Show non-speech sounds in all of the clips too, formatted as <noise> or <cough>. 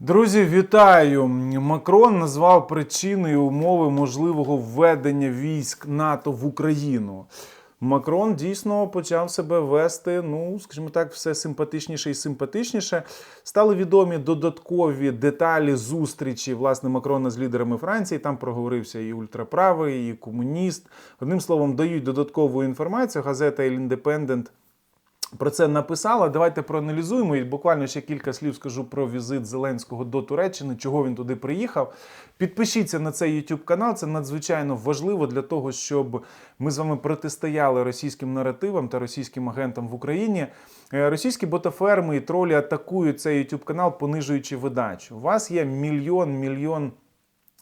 Друзі, вітаю! Макрон назвав причиною умови можливого введення військ НАТО в Україну. Макрон дійсно почав себе вести, ну скажімо так, все симпатичніше і симпатичніше. Стали відомі додаткові деталі зустрічі власне Макрона з лідерами Франції. Там проговорився і ультраправий, і комуніст. Одним словом, дають додаткову інформацію. Газета «El Independent» про це написала. Давайте проаналізуємо і буквально ще кілька слів скажу про візит Зеленського до Туреччини, чого він туди приїхав. Підпишіться на цей YouTube канал, це надзвичайно важливо для того, щоб ми з вами протистояли російським наративам та російським агентам в Україні. Е, Російські ботаферми і тролі атакують цей YouTube канал, понижуючи видачу. У вас є мільйон мільйон.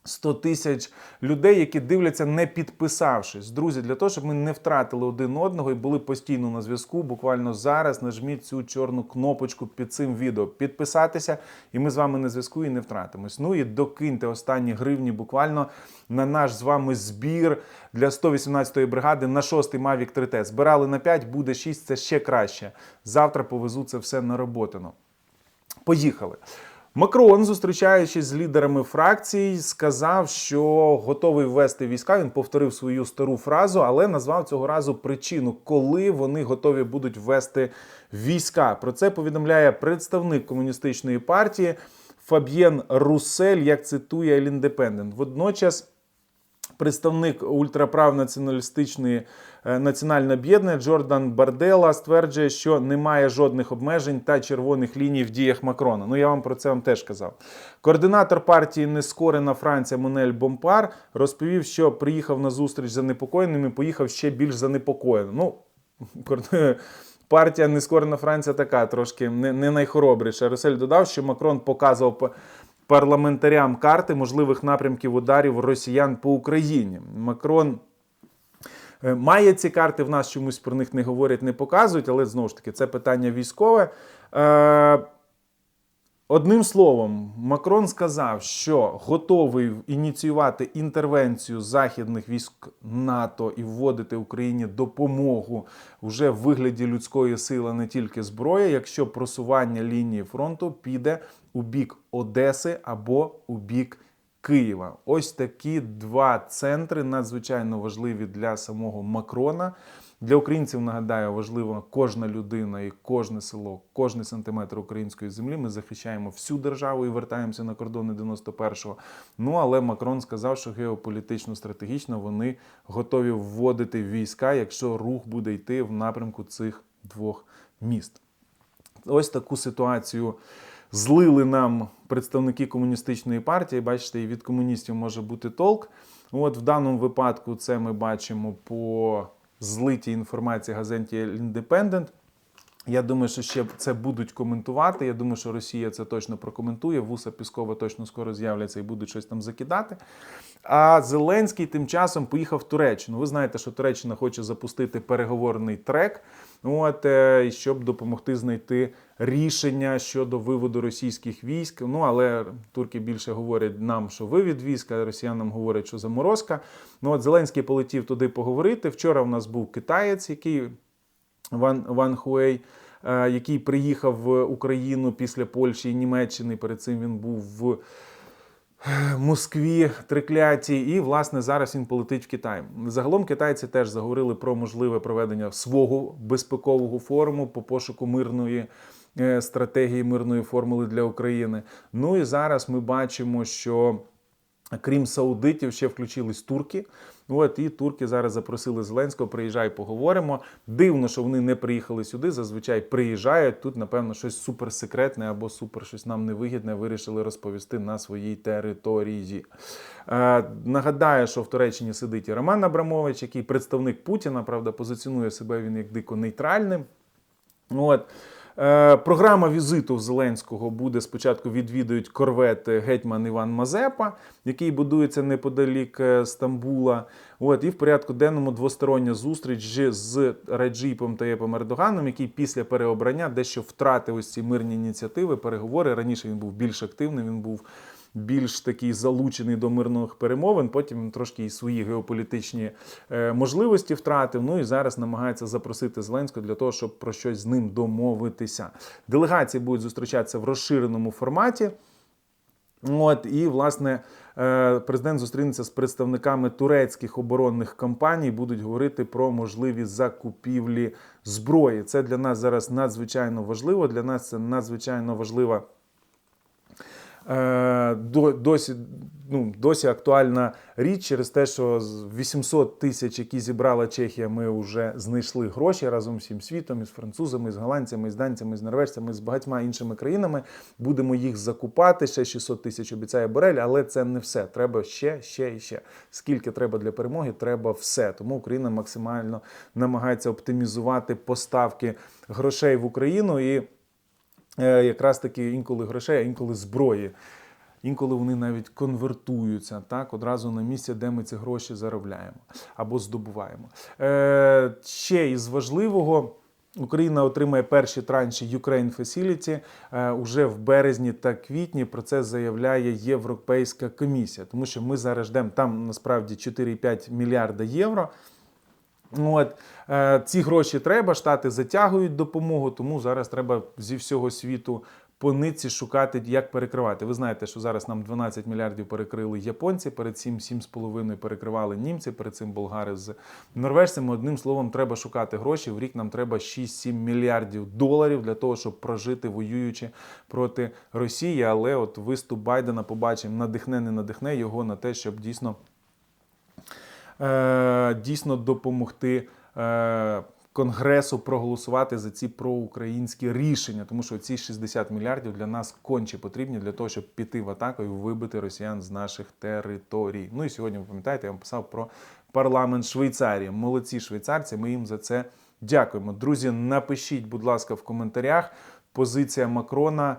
100 тисяч людей, які дивляться, не підписавшись. Друзі, для того, щоб ми не втратили один одного і були постійно на зв'язку. Буквально зараз нажміть цю чорну кнопочку під цим відео. Підписатися, і ми з вами на зв'язку і не втратимось. Ну і докиньте останні гривні буквально на наш з вами збір для 118-ї бригади на 6-й Mavic 3T. Збирали на 5, буде 6, це ще краще. Завтра повезу це все на роботину. Поїхали. Макрон, зустрічаючись з лідерами фракцій, сказав, що готовий ввести війська. Він повторив свою стару фразу, але назвав цього разу причину, коли вони готові будуть ввести війська. Про це повідомляє представник комуністичної партії Фаб'єн Русель, як цитує Ліндепендент. Водночас. Представник ультраправ націоналістичної е, національне об'єднання Джордан Бардела стверджує, що немає жодних обмежень та червоних ліній в діях Макрона. Ну я вам про це вам теж казав. Координатор партії Нескорена Франція Монель Бомпар розповів, що приїхав на зустріч занепокоєним і поїхав ще більш занепокоєним. Ну <laughs> партія Нескорена Франція така трошки не, не найхоробріша. Русель додав, що Макрон показував по- парламентарям карти можливих напрямків ударів росіян по Україні. Макрон. е, Має ці карти в нас чомусь про них не говорять, не показують, але знову ж таки це питання військове. Е, Одним словом, Макрон сказав, що готовий ініціювати інтервенцію західних військ НАТО і вводити Україні допомогу вже в вигляді людської сили, не тільки зброї, якщо просування лінії фронту піде у бік Одеси або у бік Києва. Ось такі два центри надзвичайно важливі для самого Макрона. Для українців нагадаю, важлива кожна людина і кожне село, кожний сантиметр української землі. Ми захищаємо всю державу і вертаємося на кордони 91-го. Ну але Макрон сказав, що геополітично стратегічно вони готові вводити війська, якщо рух буде йти в напрямку цих двох міст. Ось таку ситуацію злили нам представники комуністичної партії. Бачите, і від комуністів може бути толк. От в даному випадку це ми бачимо по злитій інформації газеті Independent. Я думаю, що ще це будуть коментувати. Я думаю, що Росія це точно прокоментує. Вуса Піскова точно скоро з'являться і будуть щось там закидати. А Зеленський тим часом поїхав в Туреччину. Ви знаєте, що Туреччина хоче запустити переговорний трек, от, е, щоб допомогти знайти рішення щодо виводу російських військ. Ну але турки більше говорять нам, що вивід військ, а росіянам говорять, що заморозка. Ну от Зеленський полетів туди поговорити. Вчора в нас був китаєць, який Ван, Ван Хуей, е, який приїхав в Україну після Польщі і Німеччини. Перед цим він був в е, Москві трикляті, і власне зараз він полетить в Китай. Загалом китайці теж заговорили про можливе проведення свого безпекового форуму по пошуку мирної е, стратегії мирної формули для України. Ну і зараз ми бачимо, що крім саудитів, ще включились турки. От і турки зараз запросили Зеленського, приїжджай, поговоримо. Дивно, що вони не приїхали сюди. Зазвичай приїжджають. Тут, напевно, щось суперсекретне або супер щось нам невигідне вирішили розповісти на своїй території. Е, нагадаю, що в Туреччині сидить і Роман Абрамович, який представник Путіна, правда, позиціонує себе він як дико нейтральним. От. Е, Програма візиту Зеленського буде спочатку відвідують корвет гетьман Іван Мазепа, який будується неподалік е, Стамбула. От і в порядку денному двостороння зустріч з Раджіпом Таєпом Ердоганом, який після переобрання дещо втратив ось ці мирні ініціативи, переговори. Раніше він був більш активний. Він був більш такий залучений до мирних перемовин. Потім трошки і свої геополітичні е, можливості втратив. Ну і зараз намагається запросити Зеленського для того, щоб про щось з ним домовитися. Делегації будуть зустрічатися в розширеному форматі. От і власне е, президент зустрінеться з представниками турецьких оборонних компаній. Будуть говорити про можливі закупівлі зброї. Це для нас зараз надзвичайно важливо. Для нас це надзвичайно важлива досі, ну, досі актуальна річ через те, що з 800 тисяч, які зібрала Чехія, ми вже знайшли гроші разом з всім світом, із французами, з голландцями, з данцями, з норвежцями, з багатьма іншими країнами. Будемо їх закупати. Ще 600 тисяч обіцяє Борель, але це не все. Треба ще, ще і ще. Скільки треба для перемоги, треба все. Тому Україна максимально намагається оптимізувати поставки грошей в Україну і е, якраз таки інколи грошей, а інколи зброї. Інколи вони навіть конвертуються так, одразу на місце, де ми ці гроші заробляємо або здобуваємо. Е, ще із важливого. Україна отримає перші транші Ukraine Facility е, уже в березні та квітні. Про це заявляє Європейська комісія, тому що ми зараз ждемо там насправді 4,5 мільярда євро. От е, ці гроші треба, штати затягують допомогу, тому зараз треба зі всього світу по нитці шукати, як перекривати. Ви знаєте, що зараз нам 12 мільярдів перекрили японці, перед цим 7,5 перекривали німці, перед цим болгари з норвежцями. Одним словом, треба шукати гроші. В рік нам треба 6-7 мільярдів доларів для того, щоб прожити воюючи проти Росії. Але от виступ Байдена побачимо, надихне, не надихне його на те, щоб дійсно дійсно допомогти е, Конгресу проголосувати за ці проукраїнські рішення, тому що ці 60 мільярдів для нас конче потрібні для того, щоб піти в атаку і вибити росіян з наших територій. Ну і сьогодні ви пам'ятаєте, я вам писав про парламент Швейцарії. Молодці швейцарці. Ми їм за це дякуємо. Друзі, напишіть, будь ласка, в коментарях позиція Макрона.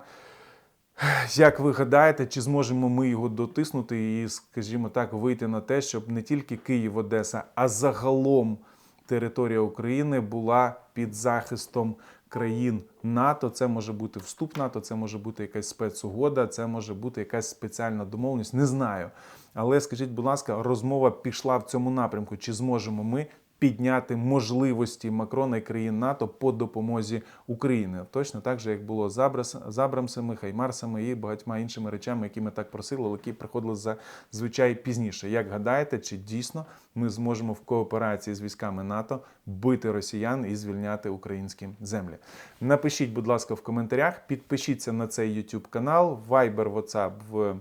Як ви гадаєте, чи зможемо ми його дотиснути і, скажімо так, вийти на те, щоб не тільки Київ, Одеса, а загалом територія України була під захистом країн НАТО? Це може бути вступ НАТО, це може бути якась спецугода, це може бути якась спеціальна домовленість. Не знаю. Але скажіть, будь ласка, розмова пішла в цьому напрямку. Чи зможемо ми підняти можливості Макрона і країн НАТО по допомозі Україні. Точно так же, як було з Абрамсами, Хаймарсами і багатьма іншими речами, які ми так просили, але які приходили зазвичай пізніше. Як гадаєте, чи дійсно ми зможемо в кооперації з військами НАТО бити росіян і звільняти українські землі? Напишіть, будь ласка, в коментарях, підпишіться на цей YouTube канал, Viber, WhatsApp в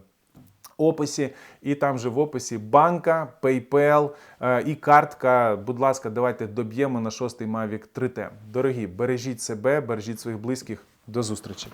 описі, і там же в описі банка, PayPal е, і картка. Будь ласка, давайте доб'ємо на шостий Mavic 3T. Дорогі, бережіть себе, бережіть своїх близьких. До зустрічі.